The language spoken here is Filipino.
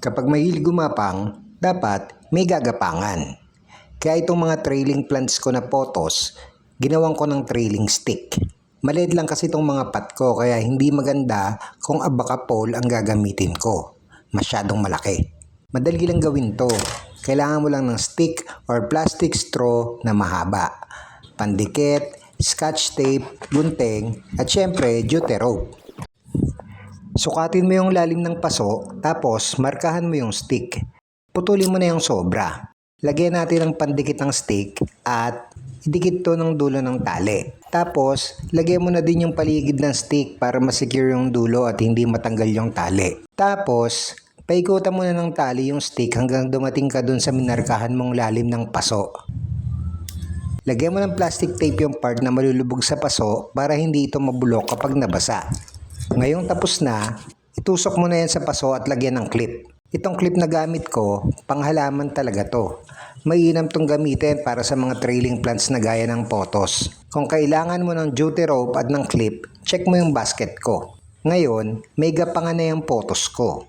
Kapag mahilig gumapang, dapat may gagapangan. Kaya itong mga trailing plants ko na potos, ginawan ko ng trailing stick. Maliit lang kasi itong mga pat ko kaya hindi maganda kung abaka pole ang gagamitin ko. Masyadong malaki. Madali lang gawin to. Kailangan mo lang ng stick or plastic straw na mahaba. Pandikit, scotch tape, gunting, at syempre jute rope. Sukatin mo yung lalim ng paso, tapos markahan mo yung stick. Putulin mo na yung sobra. Lagyan natin ng pandikit ng stick at idikit to ng dulo ng tali. Tapos, lagyan mo na din yung paligid ng stick para masecure yung dulo at hindi matanggal yung tali. Tapos, paikutan mo na ng tali yung stick hanggang dumating ka dun sa minarkahan mong lalim ng paso. Lagyan mo ng plastic tape yung part na malulubog sa paso para hindi ito mabulok kapag nabasa. Ngayong tapos na, itusok mo na yan sa paso at lagyan ng clip. Itong clip na gamit ko, panghalaman talaga to. Mainam tong gamitin para sa mga trailing plants na gaya ng potos. Kung kailangan mo ng duty rope at ng clip, check mo yung basket ko. Ngayon, may gapangan na potos ko.